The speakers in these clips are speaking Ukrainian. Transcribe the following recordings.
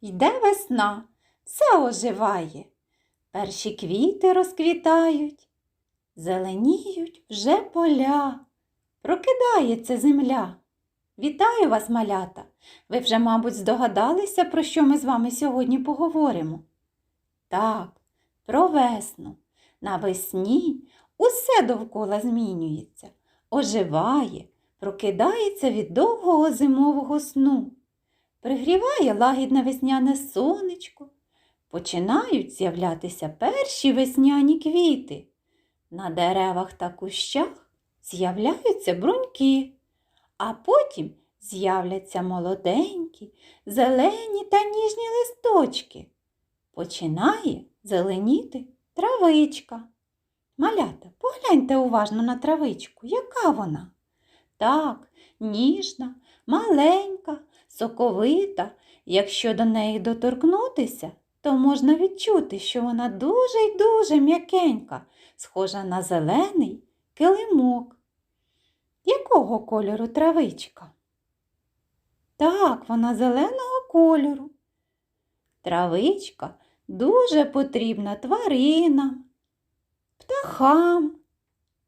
Йде весна, все оживає. Перші квіти розквітають, зеленіють вже поля, прокидається земля. Вітаю вас, малята! Ви вже, мабуть, здогадалися, про що ми з вами сьогодні поговоримо. Так, про весну. Навесні усе довкола змінюється, оживає, прокидається від довгого зимового сну. Пригріває лагідне весняне сонечко. Починають з'являтися перші весняні квіти. На деревах та кущах з'являються бруньки, а потім з'являться молоденькі, зелені та ніжні листочки. Починає зеленіти травичка. Малята, погляньте уважно на травичку, яка вона? Так, ніжна, маленька, соковита. Якщо до неї доторкнутися, то можна відчути, що вона дуже й дуже м'якенька, схожа на зелений килимок. Якого кольору травичка? Так, вона зеленого кольору. Травичка дуже потрібна тваринам, птахам,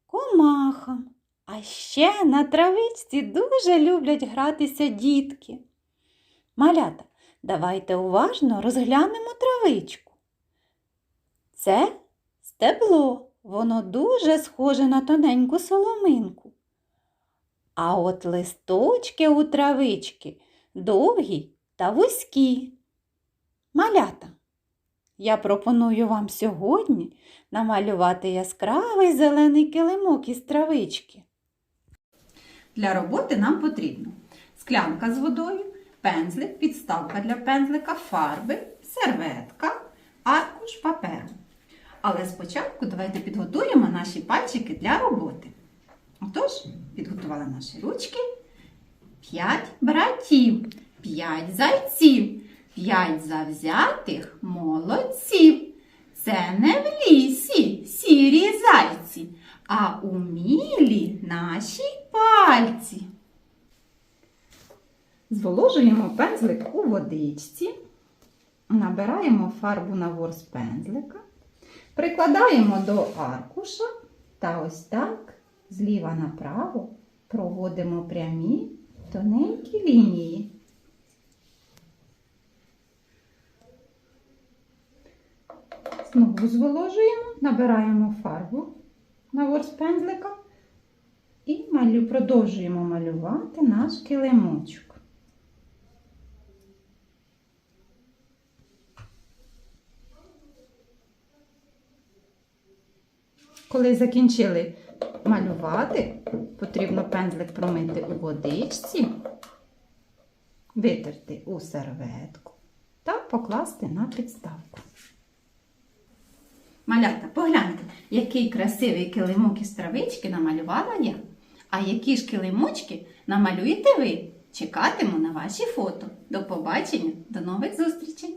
комахам. А ще на травичці дуже люблять гратися дітки. Малята, давайте уважно розглянемо травичку. Це стебло, воно дуже схоже на тоненьку соломинку. А от листочки у травички довгі та вузькі. Малята, я пропоную вам сьогодні намалювати яскравий зелений килимок із травички. Для роботи нам потрібно склянка з водою, пензлик, підставка для пензлика, фарби, серветка, аркуш паперу. Але спочатку давайте підготуємо наші пальчики для роботи. Отож, підготували наші ручки. П'ять братів, п'ять зайців, п'ять завзятих молодців. Це не пальці. Зволожуємо пензлик у водичці, набираємо фарбу на ворс пензлика, прикладаємо до аркуша та ось так зліва направо проводимо прямі тоненькі лінії. Знову зволожуємо, набираємо фарбу на ворс пензлика і малю, продовжуємо малювати наш килимочок. Коли закінчили малювати, потрібно пензлик промити у водичці, витерти у серветку та покласти на підставку. Малята, погляньте, який красивий килимок із травички намалювала я. А які ж килимочки намалюєте ви? Чекатиму на ваші фото. До побачення, до нових зустрічей!